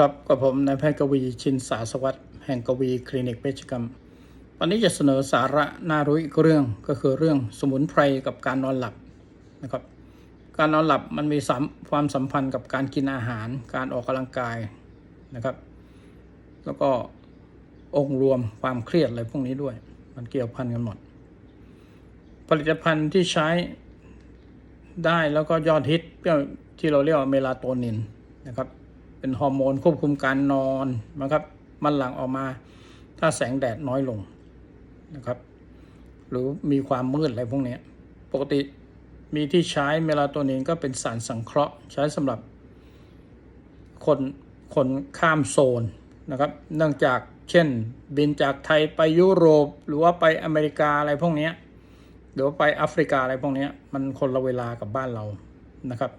ครับกับผมนายแพทย์กวีชินสาสวัสดิ์แห่งกวีคลินิกเวชกรรม วันนี้จะเสนอสาระน่ารู้อีกเรื่องก็คือเรื่องสมุนไพรกับการนอนหลับนะครับ การนอนหลับมันมีความสัมพันธ์กับการกินอาหาร การออกกำลังกายนะครับ แล้วก็องค์รวมความเครียดอะไรพวกนี้ด้วย มันเกี่ยวพันกันหมด ผลิตภัณฑ์ที่ใช้ได้แล้วก็ยอดฮิตที่เราเรียกว่าเมลาโทนินนะครับ เป็นฮอร์โมนควบคุมการนอนนะครับมันหลั่งออกมา ถ้าแสงแดดน้อยลงนะครับ หรือมีความมืดอะไรพวกนี้ปกติมีที่ใช้เมลาโทนินก็เป็นสารสังเคราะห์ ใช้สำหรับคนคนข้ามโซนนะครับ เนื่องจากเช่น บินจากไทยไปยุโรป หรือว่าไปอเมริกาอะไรพวกนี้หรือว่าไปแอฟริกาอะไรพวกนี้มันคนละเวลากับบ้านเรานะครับ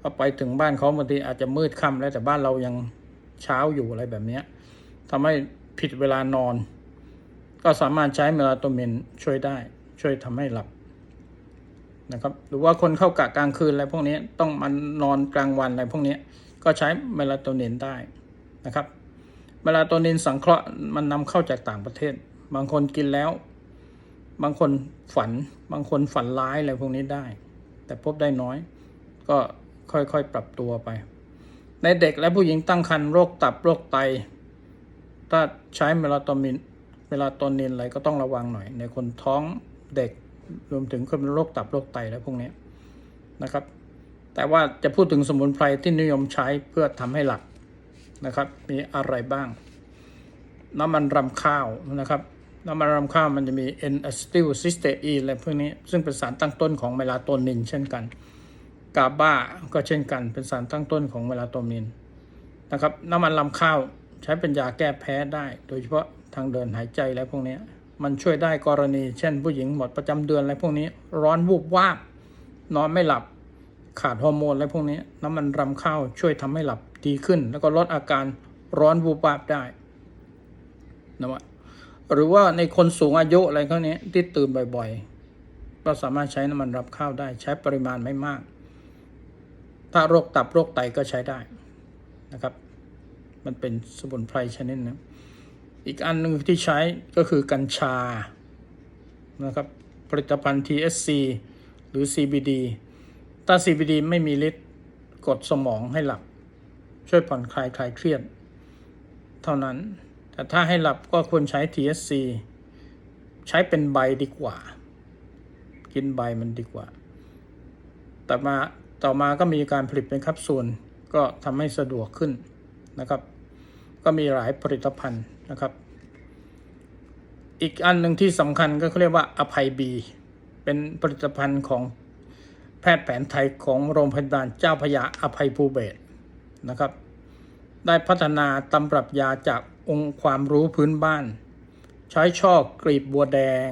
พอไปถึงบ้านเขาบางทีอาจจะมืดค่ำแล้วแต่บ้านเรายังเช้าอยู่อะไรแบบเนี้ยทำให้ผิดเวลานอน ก็สามารถใช้เมลาโทนินช่วยได้ ช่วยทำให้หลับนะครับ หรือว่าคนเข้ากะกลางคืนอะไรพวกนี้ต้องมันนอนกลางวันอะไรพวกนี้ก็ใช้เมลาโทนินได้นะครับ เมลาโทนินสังเคราะห์มันนำเข้าจากต่างประเทศ บางคนกินแล้ว บางคนฝัน บางคนฝันร้ายอะไรพวกนี้ได้ แต่พบได้น้อย ก็ ค่อยๆ ปรับตัวไป ในเด็กและผู้หญิงตั้งครรภ์โรคตับโรคไต ถ้าใช้เมลาโทนินเมลาโทนินอะไรก็ต้องระวังหน่อย ในคนท้องเด็กรวมถึงคนเป็นโรคตับโรคไตและพวกนี้นะครับ แต่ว่าจะพูดถึงสมุนไพรที่นิยมใช้เพื่อทำให้หลับนะครับ มีอะไรบ้าง น้ำมันรำข้าวนะครับน้ำมันรำข้าวมันจะมี N a c e t y l c y s t e i n อะไรพวกนี้ ซึ่งเป็นสารตั้งต้นของเมลาโทนินเช่นกัน กาบ้าก็เช่นกันเป็นสารตั้งต้นของเมลาโทนินนะครับน้ำมันลำข้าวใช้เป็นยาแก้แพ้ได้ โดยเฉพาะทางเดินหายใจอะไรพวกนี้มันช่วยได้กรณีเช่น ผู้หญิงหมดประจำเดือนอะไรพวกนี้ ร้อนวูบวาบนอนไม่หลับขาดฮอร์โมนอะไรพวกนี้น้ำมันรำข้าวช่วยทำให้หลับดีขึ้น แล้วก็ลดอาการร้อนวูบวาบได้นะวะหรือว่าในคนสูงอายุอะไรพวกนี้ที่ตื่นบ่อย ๆ ก็สามารถใช้น้ำมันรำข้าวได้ใช้ปริมาณไม่มาก ถ้าโรคตับโรคไตก็ใช้ได้นะครับ มันเป็นสมุนไพรชนิดนึงอีกอันหนึ่งที่ใช้ก็คือกัญชานะครับผลิตภัณฑ์ TSC หรือ CBD ถ้า CBD ไม่มีฤทธิ์กดสมองให้หลับ ช่วยผ่อนคลายคลายเครียด เท่านั้น แต่ถ้าให้หลับก็ควรใช้ TSC ใช้เป็นใบดีกว่า กินใบมันดีกว่า แต่มา ต่อมาก็มีการผลิตเป็นแคปซูลก็ทำให้สะดวกขึ้นนะครับ ก็มีหลายผลิตภัณฑ์นะครับ อีกอันหนึ่งที่สำคัญก็เขาเรียกว่าอภัยบี เป็นผลิตภัณฑ์ของแพทย์แผนไทยของโรงพยาบาลเจ้าพยาอภัยภูเบศนะครับ ได้พัฒนาตำรับยาจากองค์ความรู้พื้นบ้าน ใช้ช่อกลีบบัวแดง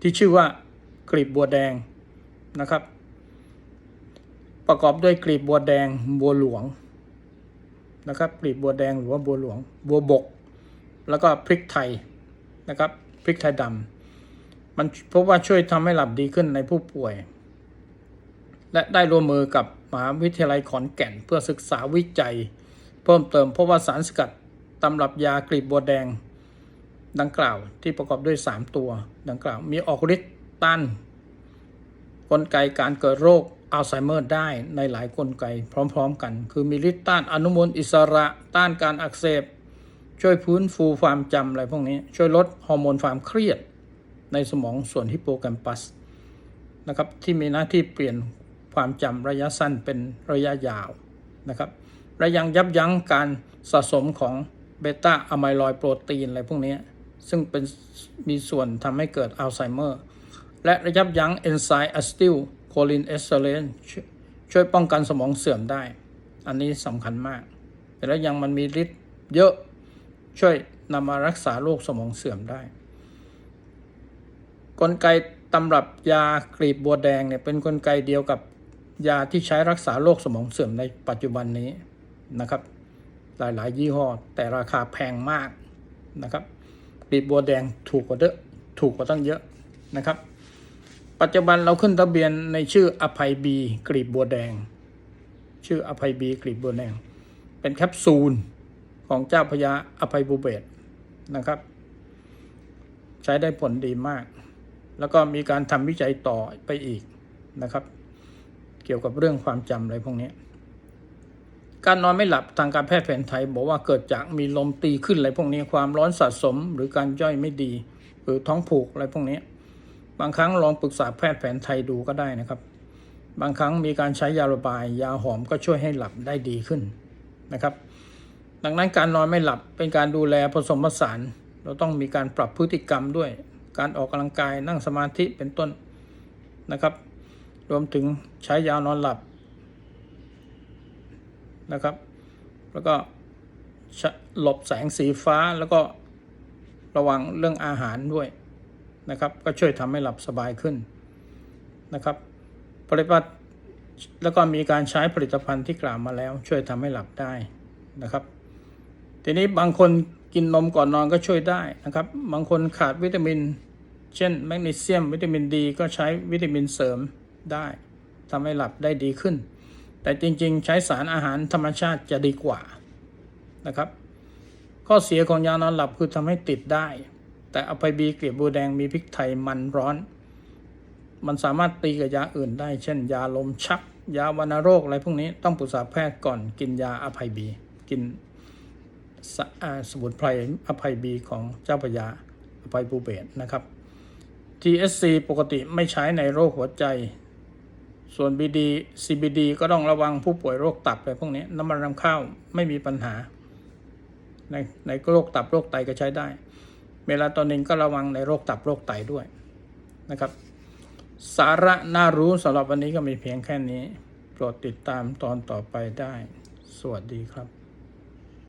ที่ชื่อว่ากลีบบัวแดงนะครับ ประกอบด้วยกลีบบัวแดงบัวหลวงนะครับกลีบบัวแดงหรือว่าบัวหลวง บัวบก แล้วก็พริกไทยนะครับพริกไทยดำมันพบว่าช่วยทำให้หลับดีขึ้นในผู้ป่วย และได้ร่วมมือกับมหาวิทยาลัยขอนแก่นเพื่อศึกษาวิจัย เพิ่มเติมเพราะว่าสารสกัดตำรับยากลีบบัวแดงดังกล่าวที่ประกอบด้วย 3 ตัว ดังกล่าวมีออกฤทธิ์ต้านกลไกการเกิดโรค อัลไซเมอร์ได้ในหลายกลไกพร้อมๆกัน คือมีฤทธิ์ต้านอนุมูลอิสระต้านการอักเสบ ช่วยพื้นฟูความจำอะไรพวกนี้ ช่วยลดฮอร์โมนความเครียดในสมองส่วนฮิปโปแคมปัสนะครับที่มีหน้าที่เปลี่ยนความจำระยะสั้นเป็นระยะยาวนะครับและยังยับยั้งการสะสมของเบต้าอะไมลอยโปรตีนอะไรพวกนี้ ซึ่งเป็นมีส่วนทำให้เกิดอัลไซเมอร์ และระยับยั้งเอนไซม์อะสติล โคลินเอสเซเลนช่วยป้องกันสมองเสื่อมได้ อันนี้สำคัญมาก แต่แล้วยังมันมีฤทธิ์เยอะช่วยนำมารักษาโรคสมองเสื่อมได้ กลไกตำรับยากลีบบัวแดงเนี่ยเป็นกลไกเดียวกับยาที่ใช้รักษาโรคสมองเสื่อมในปัจจุบันนี้นะครับ หลายๆ ยี่ห้อแต่ราคาแพงมากนะครับกลีบบัวแดงถูกกว่าเยอะถูกกว่าตั้งเยอะนะครับ ปัจจุบันเราขึ้นทะเบียนในชื่ออภัยบีกลีบบัวแดง ชื่ออภัยบีกลีบบัวแดง เป็นแคปซูลของเจ้าพระยาอภัยบูเบศนะครับ ใช้ได้ผลดีมาก แล้วก็มีการทำวิจัยต่อไปอีกนะครับ เกี่ยวกับเรื่องความจำอะไรพวกนี้การนอนไม่หลับทางการแพทย์แผนไทย บอกว่าเกิดจากมีลมตีขึ้นอะไรพวกนี้ความร้อนสะสม หรือการย่อยไม่ดี หรือท้องผูกอะไรพวกนี้ บางครั้งลองปรึกษาแพทย์แผนไทยดูก็ได้นะครับ บางครั้งมีการใช้ยาระบาย ยาหอมก็ช่วยให้หลับได้ดีขึ้นนะครับ ดังนั้นการนอนไม่หลับเป็นการดูแลผสมผสาน เราต้องมีการปรับพฤติกรรมด้วย การออกกำลังกายนั่งสมาธิเป็นต้นนะครับ รวมถึงใช้ยานอนหลับนะครับ แล้วก็หลบแสงสีฟ้าแล้วก็ระวังเรื่องอาหารด้วย นะครับก็ช่วยทำให้หลับสบายขึ้นนะครับผลิตภัณฑ์แล้วก็มีการใช้ผลิตภัณฑ์ที่กล่าวมาแล้ว ช่วยทำให้หลับได้นะครับ ทีนี้บางคนกินนมก่อนนอนก็ช่วยได้นะครับ บางคนขาดวิตามิน เช่นแมกนีเซียม วิตามินดีก็ใช้วิตามินเสริมได้ทำให้หลับได้ดีขึ้น แต่จริงๆ ใช้สารอาหารธรรมชาติจะดีกว่านะครับ ข้อเสียของยานอนหลับคือทำให้ติดได้ แต่อภัยบีเกลียบบัวแดงมีพริกไทยมันร้อน มันสามารถตีกับยาอื่นได้ เช่น ยาลมชัก ยาวัณโรคอะไรพวกนี้ต้องปรึกษาแพทย์ก่อนกินยาอภัยบี กินสสมุนไพรอภัยบีของเจ้าพยาอภัยบูเบศนะครับ TSC ปกติไม่ใช้ในโรคหัวใจ ส่วน BD CBD ก็ต้องระวังผู้ป่วยโรคตับอะไรพวกนี้ น้ำมันรำข้าวไม่มีปัญหา ในในโรคตับโรคไตก็ใช้ได้ เมลาโทนินก็ระวังในโรคตับโรคไตด้วยนะครับ สาระน่ารู้สำหรับวันนี้ก็มีเพียงแค่นี้ โปรดติดตามตอนต่อไปได้ สวัสดีครับ